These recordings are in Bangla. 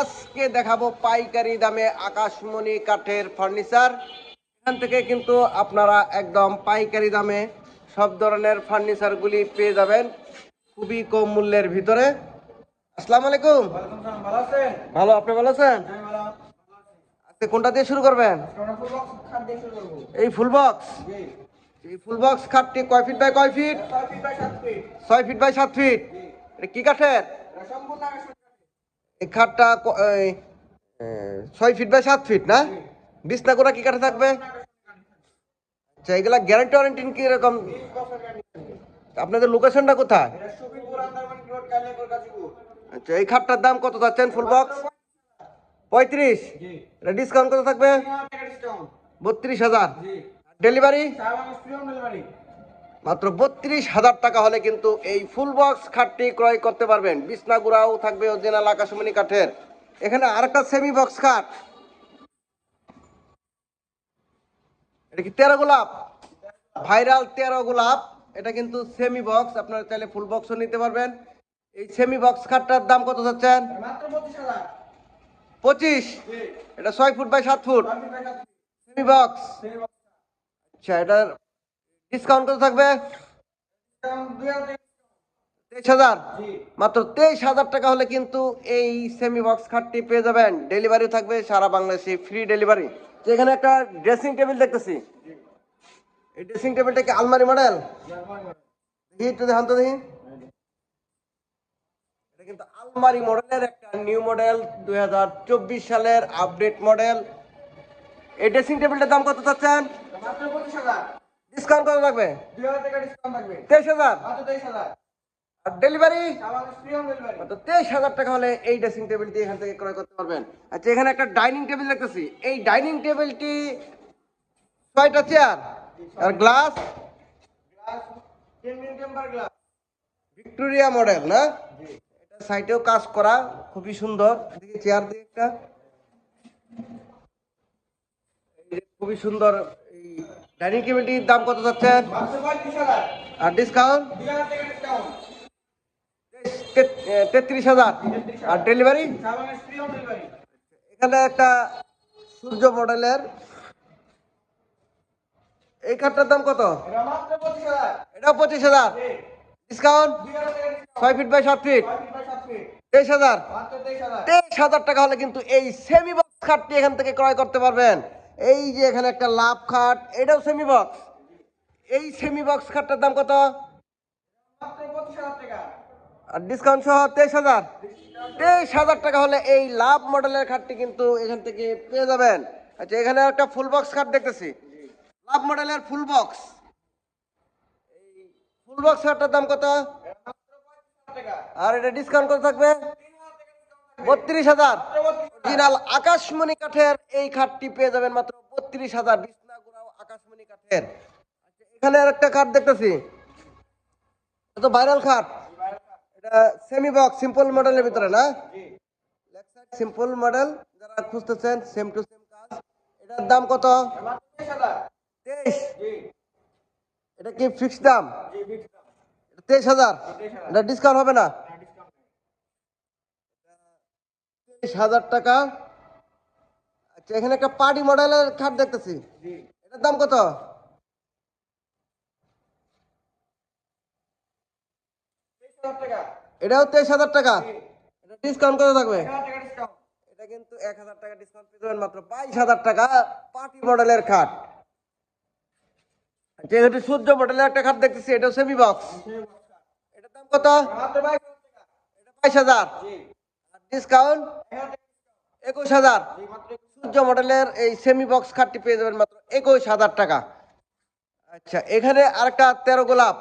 আজকে দেখাবো পাইকারি দামে আকাশমণি কাঠের ফার্নিচার এখান থেকে কিন্তু আপনারা একদম পাইকারি দামে সব ধরনের ফার্নিচারগুলি পেয়ে যাবেন খুবই কম মূল্যের ভিতরে। আসসালামু আলাইকুম। ভালো, আপনি ভালো আছেন? আজকে কোনটা দিয়ে শুরু করবেন? এই ফুল বক্স এই ফুল বক্স খাটটি কয় ফিট বাই কয় ফিট ছয় ফিট বাই সাত ফিট কি কাঠের এটা সম্পূর্ণ আকাশের কাঠ। এই খাটটা ছয় ফিট বাই সাত ফিট না? বিছনা করা কি কাঠে থাকবে? আচ্ছা এগুলা গ্যারান্টি ওয়ারেন্টি কি রকম বিশ বছর গ্যারান্টি আপনাদের লোকেশনটা কোথায়? আচ্ছা এই খাটটার দাম কত যাচ্ছেন? ফুল বক্স পঁয়ত্রিশ? এটা ডিসকাউন্ট কত থাকবে? বত্রিশ হাজার। ডেলিভারি মাত্র বত্রিশ হাজার টাকা হলে কিন্তু এই ফুল বক্স খাটটি ক্রয় করতে পারবেন। বিছনা গুড়াও থাকবে অরিজিনাল আকাশমণি কাঠের। এখানে আরেকটা সেমি বক্স খাট। এটা কি তেরো গোলাপ? ভাইরাল তেরো গোলাপ। এটা কিন্তু সেমি বক্স আপনারা চাইলে ফুল বক্সও নিতে পারবেন। এই সেমি বক্স খাটটার দাম কত মাত্র পঁচিশ। এটা ছয় ফিট বাই সাত ফিট। সেমি বক্স আচ্ছা এটার ডিসকাউন্ট কত থাকবে? তেইশ হাজার। মাত্র তেইশ হাজার টাকা হলে কিন্তু এই সেমি বক্স খাটটি পেয়ে যাবেন। ডেলিভারি থাকবে সারা বাংলাদেশে ফ্রি ডেলিভারি এখানে একটা ড্রেসিং টেবিল দেখতেছি। এই ড্রেসিং টেবিলটা কি আলমারি মডেল দেখি একটু দেখান তো দেখি। এটা কিন্তু আলমারি মডেলের একটা নিউ মডেল দুই হাজার চব্বিশ সালের আপডেট মডেল এই ড্রেসিং টেবিলটার দাম কত চাচ্ছেন? ডিসকাউন্ট কত তেইশ হাজার? আর ডেলিভারি? তেইশ হাজার টাকা হলে এই ড্রেসিং টেবিলটি এখান থেকে ক্রয় করতে পারবেন। আচ্ছা এখানে একটা ডাইনিং টেবিল দেখতেছি। এই ডাইনিং টেবিলটি ছয়টা চেয়ার আর গ্লাস ভিক্টোরিয়া মডেল না? এটা সাইডেও কাজ করা খুবই সুন্দর। চেয়ার দিয়ে একটা। খুবই সুন্দর ডাইনিং টেবিলটির দাম কত যাচ্ছেন আর ডিসকাউন্ট তেত্রিশ হাজার। আর ডেলিভারি এখানে একটা সূর্য মডেলের এই কাঠটার দাম কত? এটা পঁচিশ হাজার। ডিসকাউন্ট ছয় ফিট বাই সাত ফিট তেইশ হাজার। তেইশ হাজার টাকা হলে কিন্তু এই সেমি বক্স খাটটি এখান থেকে ক্রয় করতে পারবেন। এই যে এখানে একটা লাভ খাট, এটাও সেমি বক্স এই সেমি বক্স খাটটার দাম কত? আর ডিসকাউন্ট সহ তেইশ হাজার। তেইশ হাজার টাকা হলে এই লাভ মডেলের খাটটি কিন্তু এখান থেকে পেয়ে যাবেন। আচ্ছা এখানে একটা ফুল বক্স খাট দেখতেছি। লাভ মডেলের ফুল বক্স ফুল বক্স খাটটার দাম কত? আর এটা ডিসকাউন্ট কত থাকবে তিন হাজার টাকা ডিসকাউন্ট থাকবে বত্রিশ হাজার। অরিজিনাল আকাশমণি কাঠের এই খাটটি পেয়ে যাবেন মাত্র বত্রিশ হাজার। বিছনা আকাশমণি কাঠের। আচ্ছা, এখানে আর একটা খাট দেখতেছি। ভাইরাল খাট। এটা সেমি বক্স সিম্পল মডেলের ভিতরে না? সিম্পল মডেল যারা খুঁজতেছেন সেম টু সেম কাজ। এটার দাম কত? তেইশ। এটা কি ফিক্সড দাম? তেইশ হাজার। এটা ডিসকাউন্ট হবে না হ্যাঁ ডিসকাউন্ট তেইশ হাজার টাকা। আচ্ছা এখানে একটা পার্টি মডেলের খাট দেখতেছি। এটার দাম কত? এটাও তেইশ হাজার টাকা। এটা ডিসকাউন্ট কত থাকবে? এটা কিন্তু এক হাজার টাকা ডিসকাউন্ট পেয়ে মাত্র বাইশ হাজার টাকা পার্টি মডেলের খাট। যেহেতু সূর্য মডেলের একটা খাট দেখতেছি এটাও সেমি বক্স। এটার দাম কত? বাইশ হাজার এটা বাইশ ডিসকাউন্ট। একুশ হাজার। সূর্য মডেলের এই সেমি বক্স খাটটি পেয়ে যাবেন মাত্র একুশ হাজার টাকা। আচ্ছা এখানে আরেকটা তেরো গোলাপ।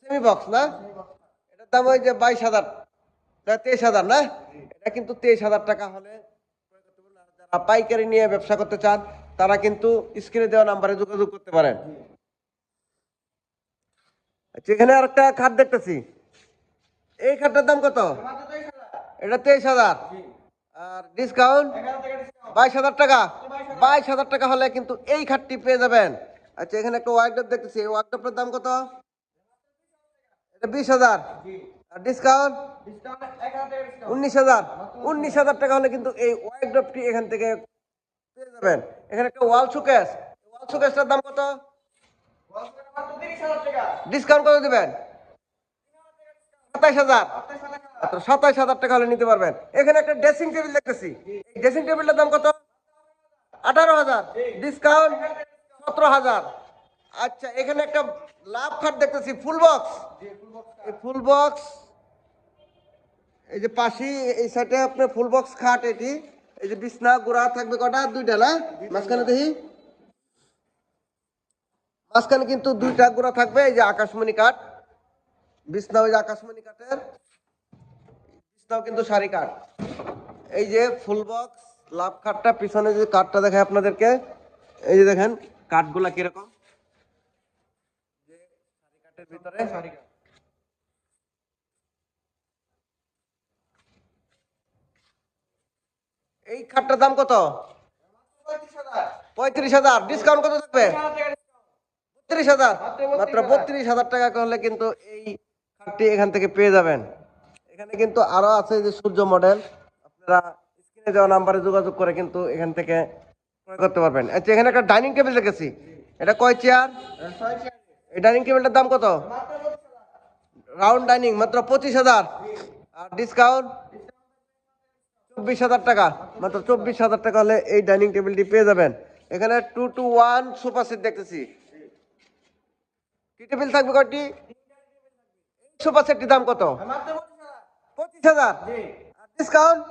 সেমি বক্স না? এটার দাম ওই যে বাইশ হাজার। তেইশ হাজার না? এটা কিন্তু তেইশ হাজার টাকা হলে যারা পাইকারি নিয়ে ব্যবসা করতে চান, তারা কিন্তু স্ক্রিনে দেওয়া নাম্বারে যোগাযোগ করতে পারেন। আচ্ছা এখানে আরেকটা খাট দেখতেছি। এই খাটটার দাম কত? এটা তেইশ হাজার। আর ডিসকাউন্ট বাইশ হাজার টাকা। বাইশ হাজার। টাকা হলে কিন্তু এই খাটটি পেয়ে যাবেন। আচ্ছা এখানে একটা ওয়াইডপ দেখতেছি। এই দাম কত? এটা বিশ হাজার। আর ডিসকাউন্ট উনিশ হাজার। উনিশ হাজার টাকা হলে কিন্তু এই ওয়াইড্রপটি এখান থেকে পেয়ে যাবেন। এখানে একটা ওয়াল শোকেস ওয়াল শোকেসটার দাম কত? ডিসকাউন্ট কত দিবেন? সাতাইশ হাজার। মাত্র সাতাইশ হাজার টাকা হলে নিতে পারবেন। এখানে একটা ড্রেসিং টেবিল দেখতেছি। এই ড্রেসিং টেবিলটার দাম কত? আঠারো হাজার। ডিসকাউন্ট সতেরো হাজার। আচ্ছা এখানে একটা লাভ খাট দেখতেছি ফুল বক্স ফুল বক্স এই যে পাশি, এই সাইডে আপনার ফুল বক্স খাট এটি। এই যে বিছনা, গুড়া থাকবে কটা? দুইটা, না? মাঝখানে দেখি। মাঝখানে কিন্তু দুইটা গুড়া থাকবে, এই যে আকাশমণি কাঠ বিছনা ওই যে আকাশমণি কাঠের কিন্তু কাঠ এই যে ফুল বক্স লাভ পিছনে যে দেখায় আপনাদেরকে এই যে দেখেন কীরকম? এই দাম কত? পঁয়ত্রিশ হাজার। ডিসকাউন্ট কত থাকবে? বত্রিশ হাজার। মাত্র মাত্র 32,000 বত্রিশ হাজার টাকা করলে কিন্তু এই খাটটি এখান থেকে পেয়ে যাবেন। এখানে কিন্তু আরও আছে যে সূর্য মডেল আপনারা স্ক্রিনে দেওয়া নাম্বারে যোগাযোগ করে কিন্তু এখান থেকে ক্রয় করতে পারবেন। আচ্ছা এখানে একটা ডাইনিং টেবিল রেখেছি এটা কয় চেয়ার এই ডাইনিং টেবিলটার দাম কত? রাউন্ড ডাইনিং মাত্র পঁচিশ হাজার। আর ডিসকাউন্ট চব্বিশ হাজার টাকা। মাত্র চব্বিশ হাজার টাকা হলে এই ডাইনিং টেবিলটি পেয়ে যাবেন। এখানে two two one sofa set দেখতেছি। টি টেবিল থাকবে কয়টি? সোফা সেটটির দাম কত? হাজার। ডিসকাউন্ট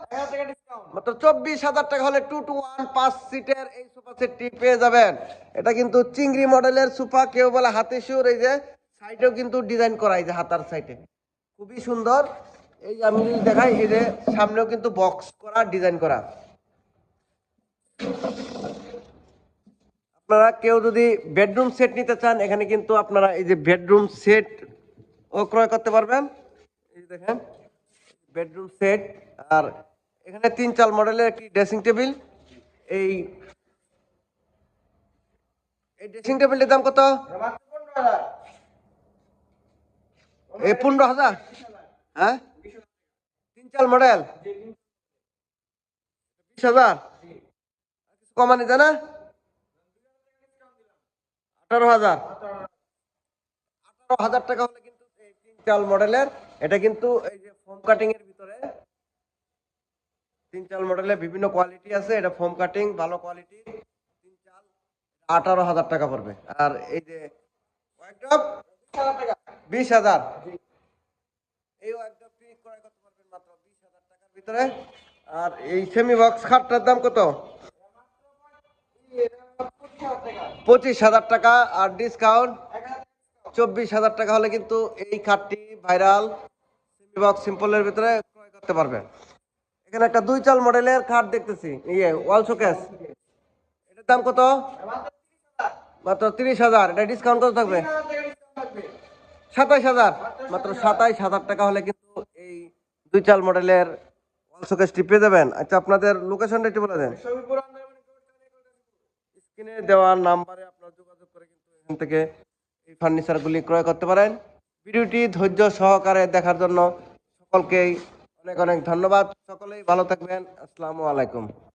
মাত্র চব্বিশ হাজার টাকা হলে টু টু ওয়ান পাঁচ সিটের এই সোফা সেটটি পেয়ে যাবেন। এটা কিন্তু চিংড়ি মডেলের সোফা কেউ বলে হাতে সুর এই যে সাইডেও কিন্তু ডিজাইন করা এই যে হাতার সাইডে খুবই সুন্দর। এই যে আমি যদি দেখাই এই যে সামনেও কিন্তু বক্স করা ডিজাইন করা। আপনারা কেউ যদি বেডরুম সেট নিতে চান এখানে কিন্তু আপনারা এই যে বেডরুম সেট ও ক্রয় করতে পারবেন। এই দেখেন। বেডরুম সেট আর এখানে তিন চাল মডেলের একটি ড্রেসিং টেবিল। এই ড্রেসিং টেবিলটির দাম কত? এই পনেরো হাজার। হ্যাঁ? তিন চাল মডেল। বিশ হাজার। কমানি জানা? আঠারো হাজার। আঠারো হাজার টাকা হলে কিন্তু এই তিন চাল মডেলের, এটা কিন্তু এই যে ফোম কাটিং এর ভিতরে তিন চাল মডেলের বিভিন্ন কোয়ালিটি আছে। এটা ফোম কাটিং ভালো কোয়ালিটি তিন চাল আঠারো হাজার টাকা পড়বে। আর এই যে বিশ হাজার এই ওয়াইড্রপটি ক্রয় করতে পারবেন মাত্র বিশ হাজার টাকার ভিতরে। আর এই সেমি বক্স খাটটার দাম কত? পঁচিশ হাজার টাকা। আর ডিসকাউন্ট চব্বিশ হাজার টাকা হলে কিন্তু এই খাটটি ভাইরাল বক্স সিম্পলের ভিতরে ক্রয় করতে পারবেন এখানে একটা দুই চাল মডেলের খাট দেখতেছি। ইয়ে ওয়াল শোকেস এটার দাম কত? মাত্র তিরিশ হাজার। এটা ডিসকাউন্ট কত থাকবে? সাতাইশ হাজার। মাত্র সাতাইশ হাজার টাকা হলে কিন্তু এই দুই চাল মডেলের ওয়াল শোকেসটি পেয়ে যাবেন। আচ্ছা আপনাদের লোকেশনটা একটু বলে দেন। স্ক্রিনে দেওয়া নাম্বারে আপনারা যোগাযোগ করে কিন্তু এখান থেকে এই ফার্নিচারগুলি ক্রয় করতে পারেন। ভিডিওটি ধৈর্য সহকারে দেখার জন্য সকলকেই অনেক অনেক ধন্যবাদ। সকলেই ভালো থাকবেন। আসসালামু আলাইকুম।